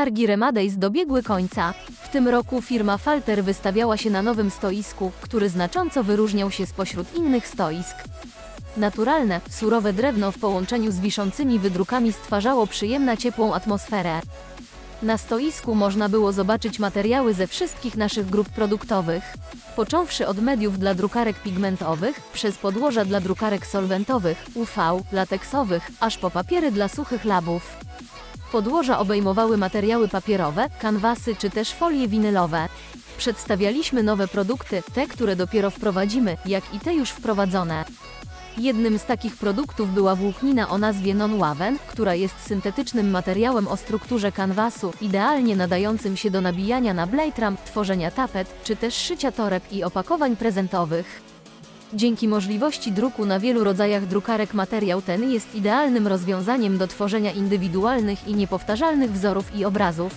Targi Remadays dobiegły końca. W tym roku firma Falter wystawiała się na nowym stoisku, który znacząco wyróżniał się spośród innych stoisk. Naturalne, surowe drewno w połączeniu z wiszącymi wydrukami stwarzało przyjemna ciepłą atmosferę. Na stoisku można było zobaczyć materiały ze wszystkich naszych grup produktowych. Począwszy od mediów dla drukarek pigmentowych, przez podłoża dla drukarek solwentowych, UV, lateksowych, aż po papiery dla suchych labów. Podłoża obejmowały materiały papierowe, kanwasy czy też folie winylowe. Przedstawialiśmy nowe produkty, te, które dopiero wprowadzimy, jak i te już wprowadzone. Jednym z takich produktów była włóknina o nazwie Non-Waven, która jest syntetycznym materiałem o strukturze kanwasu, idealnie nadającym się do nabijania na blade ram, tworzenia tapet, czy też szycia toreb i opakowań prezentowych. Dzięki możliwości druku na wielu rodzajach drukarek materiał ten jest idealnym rozwiązaniem do tworzenia indywidualnych i niepowtarzalnych wzorów i obrazów.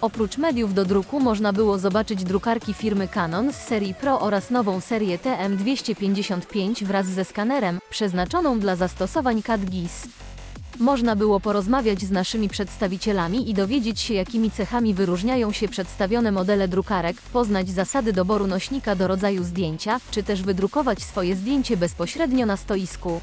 Oprócz mediów do druku można było zobaczyć drukarki firmy Canon z serii Pro oraz nową serię TM255 wraz ze skanerem, przeznaczoną dla zastosowań CAD-GIS. Można było porozmawiać z naszymi przedstawicielami i dowiedzieć się, jakimi cechami wyróżniają się przedstawione modele drukarek, poznać zasady doboru nośnika do rodzaju zdjęcia, czy też wydrukować swoje zdjęcie bezpośrednio na stoisku.